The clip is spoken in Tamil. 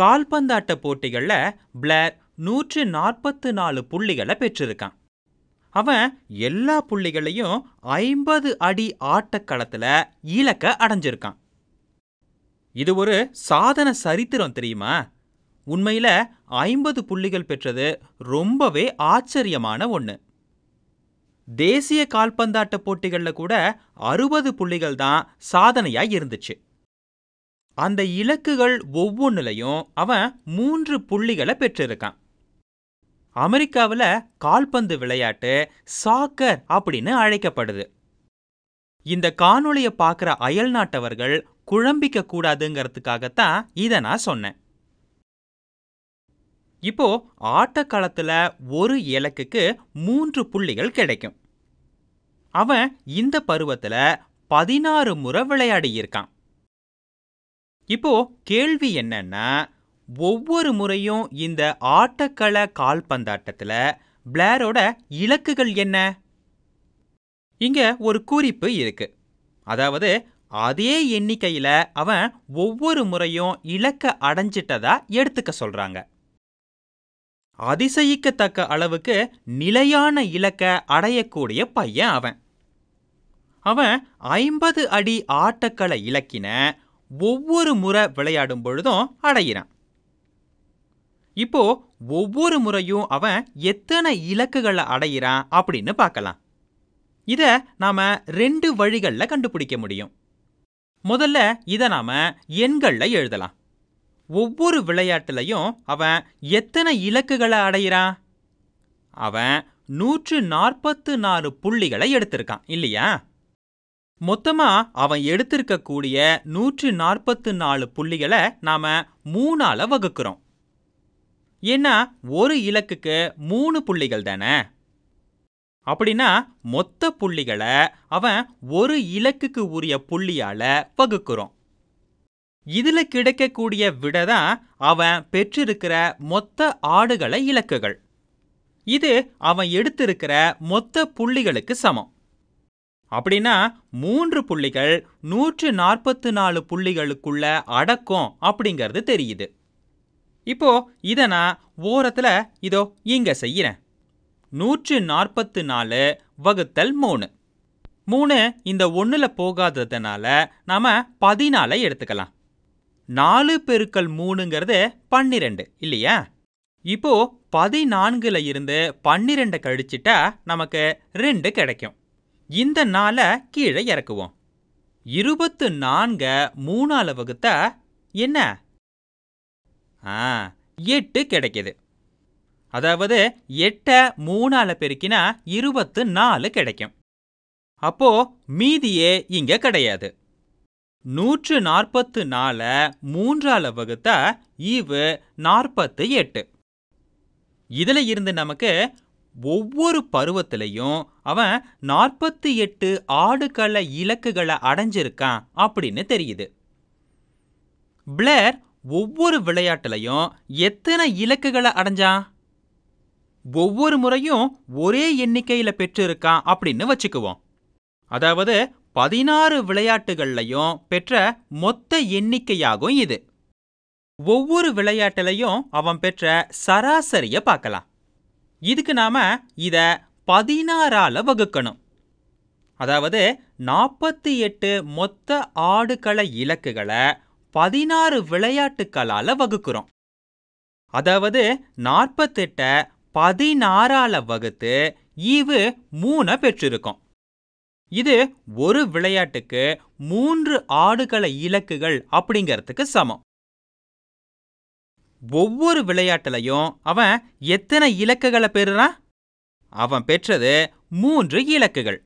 கால்பந்தாட்ட போட்டிகள்ல பிளேர் நூற்று நாற்பத்து நாலு புள்ளிகளை பெற்றிருக்கான். அவன் எல்லா புள்ளிகளையும் ஐம்பது அடி ஆட்டக்களத்துல இலக்க அடைஞ்சிருக்கான். இது ஒரு சாதன சரித்திரம் தெரியுமா? உண்மையில ஐம்பது புள்ளிகள் பெற்றது ரொம்பவே ஆச்சரியமான ஒன்று தேசிய கால்பந்தாட்ட போட்டிகளில் கூட அறுபது புள்ளிகள் தான் சாதனையா இருந்துச்சு. அந்த இலக்குகள் ஒவ்வொன்றுலையும் அவன் மூன்று புள்ளிகளை பெற்றிருக்கான். அமெரிக்காவில் கால்பந்து விளையாட்டு சாக்கர் அப்படின்னு அழைக்கப்படுது. இந்த காணொளியை பார்க்குற அயல் நாட்டவர்கள் குழம்பிக்க கூடாதுங்கிறதுக்காகத்தான் இதை நான் சொன்னேன். இப்போ ஆட்டக்காலத்தில் ஒரு இலக்குக்கு மூன்று புள்ளிகள் கிடைக்கும். அவன் இந்த பருவத்தில் பதினாறு முறை விளையாடியிருக்கான். இப்போ கேள்வி என்னன்னா ஒவ்வொரு முறையும் இந்த ஆட்டக்கள கால்பந்தாட்டத்தில் பிளேரோட இலக்குகள் என்ன? இங்க ஒரு குறிப்பு இருக்கு. அதாவது அதே எண்ணிக்கையில அவன் ஒவ்வொரு முறையும் இலக்க அடைஞ்சிட்டதா எடுத்துக்க சொல்றாங்க. அதிசயிக்கத்தக்க அளவுக்கு நிலையான இலக்க அடையக்கூடிய பையன் அவன். அவன் ஐம்பது அடி ஆட்டக்களை இலக்கின ஒவ்வொரு முறை விளையாடும் பொழுதும் அடையிறான். இப்போ ஒவ்வொரு முறையும் அவன் எத்தனை இலக்குகளை அடையிறான் அப்படின்னு பார்க்கலாம். இதை நாம ரெண்டு வழிகள்ல கண்டுபிடிக்க முடியும். முதல்ல இதை நாம எண்கள்ல எழுதலாம். ஒவ்வொரு விளையாட்டுலையும் அவன் எத்தனை இலக்குகளை அடையிறான்? அவன் நூற்று நாற்பத்து நாலு புள்ளிகளை எடுத்திருக்கான் இல்லையா? மொத்தமா அவன் எடுத்திருக்கக்கூடிய நூற்று நாற்பத்து நாலு புள்ளிகளை நாம மூணால வகுக்கிறோம். ஏன்னா ஒரு இலக்குக்கு மூணு புள்ளிகள் தானே? அப்படின்னா மொத்த புள்ளிகளை அவன் ஒரு இலக்குக்கு உரிய புள்ளியால வகுக்கிறோம். இதுல கிடைக்கக்கூடிய விட தான் அவன் பெற்றிருக்கிற மொத்த ஆடுகள இலக்குகள். இது அவன் எடுத்திருக்கிற மொத்த புள்ளிகளுக்கு சமம். அப்படின்னா மூன்று புள்ளிகள் நூற்று நாற்பத்து நாலு புள்ளிகளுக்குள்ள அடக்கும் அப்படிங்கிறது தெரியுது. இப்போ இதை நான் ஓரத்துல இதோ இங்கே செய்யறேன் நூற்று நாற்பத்து நாலு வகுத்தல் மூணு. மூணு இந்த ஒன்றில் போகாததுனால நாம பதினாலை எடுத்துக்கலாம். நாலு பெருக்கல் மூணுங்கிறது பன்னிரெண்டு இல்லையா? இப்போ பதினான்குல இருந்து பன்னிரெண்டை கழிச்சிட்டா நமக்கு ரெண்டு கிடைக்கும். இந்த நாளை கீழே இறக்குவோம். இருபத்து நான்க மூணால வகுத்தா என்ன? ஆ எட்டு கிடைக்குது. அதாவது எட்டை மூணால பெருக்கினா இருபத்து நாலு கிடைக்கும். அப்போ மீதியே இங்க கிடையாது. நூற்று நாற்பத்து நால மூன்றால வகுத்தா ஈவு நாற்பத்து எட்டு. இதுல இருந்து நமக்கு ஒவ்வொரு பருவத்திலையும் அவன் நாற்பத்தி எட்டு ஆடுகள இலக்குகளை அடைஞ்சிருக்கான் அப்படின்னு தெரியுது. பிளேர் ஒவ்வொரு விளையாட்டுலையும் எத்தனை இலக்குகளை அடைஞ்சான்? ஒவ்வொரு முறையும் ஒரே எண்ணிக்கையில பெற்றிருக்கான் அப்படின்னு வச்சுக்குவோம். அதாவது பதினாறு விளையாட்டுகள்லையும் பெற்ற மொத்த எண்ணிக்கையாகும் இது. ஒவ்வொரு விளையாட்டுலையும் அவன் பெற்ற சராசரிய பார்க்கலாம். இதுக்கு நாம இத பதினாறால வகுக்கணும். அதாவது நாற்பத்தி எட்டு மொத்த ஆடுகள இலக்குகளை பதினாறு விளையாட்டுக்களால் வகுக்கிறோம். அதாவது நாற்பத்தெட்டை பதினாறால வகுத்து ஈவு மூணை பெற்றிருக்கோம். இது ஒரு விளையாட்டுக்கு மூன்று ஆடுகள இலக்குகள் அப்படிங்கிறதுக்கு சமம். ஒவ்வொரு விளையாட்டுலையும் அவன் எத்தனை இலக்குகளை பெறுறான்? அவன் பெற்றது மூன்று இலக்குகள்.